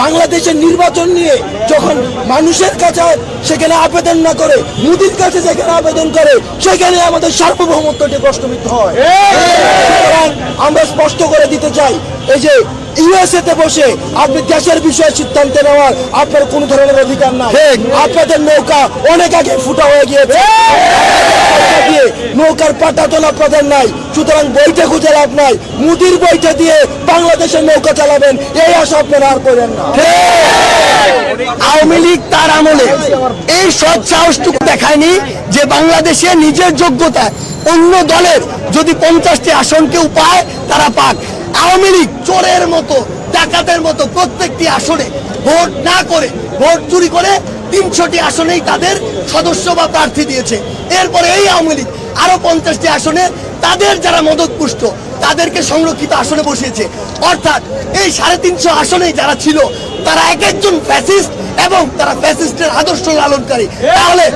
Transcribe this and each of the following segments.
বাংলাদেশের নির্বাচন নিয়ে যখন মানুষের কাছে সেখানে আবেদন না করে, মোদির কাছে যেখানে আবেদন করে, সেখানে আমাদের সার্বভৌমত্বটি প্রশ্নবিদ্ধ হয়। আমরা স্পষ্ট করে দিতে চাই, এই যে ইউএসএ তে বসে আপনি দেশের বিষয়ে সিদ্ধান্ত নেওয়ার আপনার কোন ধরনের অধিকার নাই। আপনাদের নৌকা অনেক আগে ফুটা হয়ে গিয়েছে। নৌকার পাটা তোলা আপনাদের নাই সুতরাং বইটা খুঁজে লাভ নাই। মুদির বইটা দিয়ে বাংলাদেশের নৌকা চালাবেন এই আশা আপনারা আর করেন না। আওয়ামী লীগ তার আমলে এই সৎ সাহসটুকু দেখায়নি যে বাংলাদেশে নিজের যোগ্যতা অন্য দলের যদি পঞ্চাশটি আসন কেউ পায় তারা পাক। আওয়ামী লীগ চোরের মতো, ডাকাতের মতো প্রত্যেকটি আসনে ভোট না করে, ভোট চুরি করে তিনশোটি আসনেই তাদের সদস্য বা প্রার্থী দিয়েছে। এরপরে এই আওয়ামী লীগ আরও পঞ্চাশটি আসনে তাদের যারা মদত পুষ্ট তাদেরকে সংরক্ষিত আসনে বসিয়েছে। অর্থাৎ এই সাড়ে তিনশো আসনে যারা ছিল, তারা এক একজন ফ্যাসিস্ট এবং তারা ফ্যাসিস্টের আদর্শ লালনকারী। তাহলে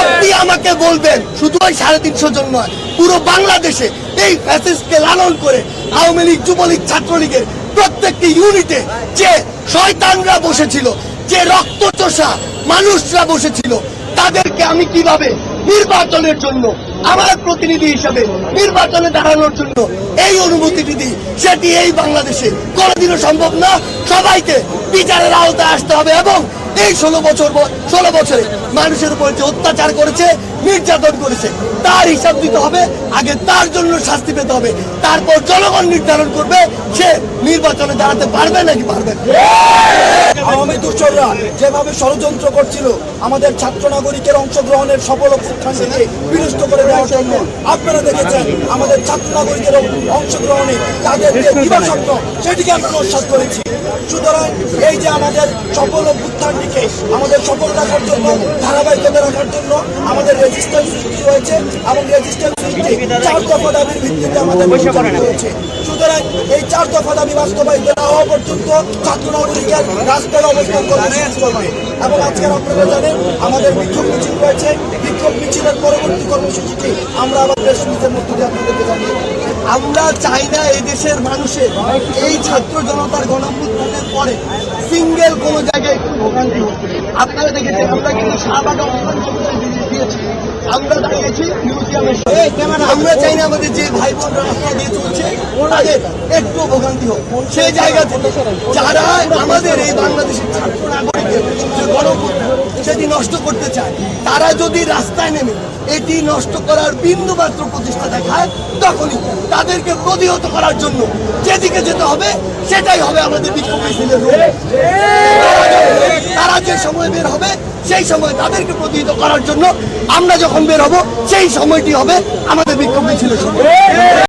আপনি আমাকে বলবেন, শুধু ওই সাড়ে তিনশো জন নয় পুরো বাংলাদেশে এই ফ্যাসিস্টকে লালন করে আওয়ামী লীগ, যুবলীগ, ছাত্রলীগের প্রত্যেকটি ইউনিটে যে শয়তানরা বসেছিল, যে রক্তচোষা মানুষরা বসেছিল, তাদেরকে আমি কীভাবে নির্বাচনের জন্য, আমার প্রতিনিধি হিসাবে নির্বাচনে দাঁড়ানোর জন্য এই অনুমতিটি দিই সেটি এই বাংলাদেশে কোনোদিনও সম্ভব না। সবাইকে বিচারের আওতায় আসতে হবে এবং এই ষোলো বছর ষোলো বছরে মানুষের উপর যে অত্যাচার করেছে নির্যাতন করেছে। তার হিসাব দিতে হবে, আগে তার জন্য শাস্তি পেতে হবে। তারপর জনগণ নির্ধারণ করবে সে নির্বাচনে দাঁড়াতে পারবে নাকি পারবে। আওয়ামী দুঃসররা যেভাবে ষড়যন্ত্র করছিল, আমাদের ছাত্র নাগরিকের অংশগ্রহণের সফল বিনষ্ট করে দেওয়ার জন্য আপনারা দেখেছেন, আমাদের ছাত্র নাগরিকের অংশগ্রহণে তাদের যে দিবাস্বপ্ন সেটিকে আমরা নস্বাত করেছি। সুতরাং এই যে আমাদের সফল অভ্যুত্থানটিকে, আমাদের সফলতার জন্য ধারাবাহিকতা জন্য আমাদের রেজিস্ট্যান্স হয়েছে এবং রেজিস্ট্যান্স চার দফা দাবির ভিত্তিতে আমাদের হয়েছে। সুতরাং এই চার দফা দাবি বাস্তবায়িত না হওয়া পর্যন্ত ছাত্র নাগরিকের রাস্তায় অবস্থান করবে এবং আজকের আপনারা জানেন আমাদের বিক্ষোভ মিছিল রয়েছে। বিক্ষোভ মিছিলের পরবর্তী কর্মসূচিটি আমরা প্রেস রিলিজের মধ্যে দিয়ে আপনাদেরকে জানিয়ে আমরা চাই না এই দেশের মানুষের এই ছাত্র জনতার গণপুত্রের পরে সিঙ্গেল কোন জায়গায় একটু ভোগান্তি আপনারা দেখেছেন আমরা কিন্তু শাহবাগ অবস্থান সামনে। আমরা চাই না আমাদের যে ভাই বোনরা রাস্তা দিয়ে চলছে তাদের একটু ভোগান্তি হোক সেই জায়গা থেকে যারা আমাদের এই বাংলাদেশের ছাত্র সেটি নষ্ট করতে চায়, তারা যদি রাস্তায় নেমে এটি নষ্ট করার বিন্দু মাত্র প্রচেষ্টা দেখায়, তখনই তাদেরকে প্রতিহত করার জন্য যেদিকে যেতে হবে, সেটাই হবে আমাদের বিক্ষোভ তারা যে সময় বের হবে, সেই সময় তাদেরকে প্রতিহিত করার জন্য আমরা যখন বের হব, সেই সময়টি হবে আমাদের বিক্ষোভ মিছিলের সময়।